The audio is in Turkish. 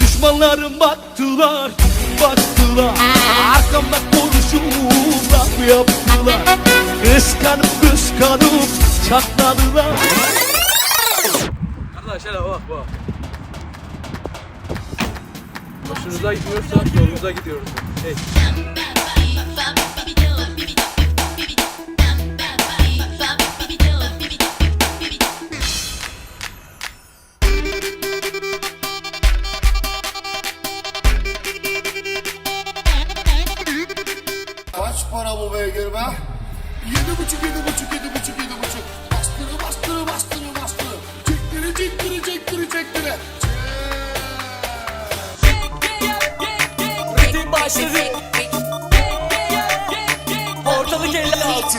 Düşmanlarım baktılar, baktılar Arkamda konuşup laf yaptılar Kıskanıp kıskanıp çatladılar Arkadaş hele bak bak. Hoşunuza gitmiyorsa yolunuza gidiyoruz. Hey. para bu beygir be. Yedi buçuk, yedi buçuk, yedi buçuk, yedi buçuk. Bastırı, bastırı, bastırı, bastırı. Çektiri, çektiri, çektiri, çektiri. Çek. Ritim başladı. Ortalık elli altı.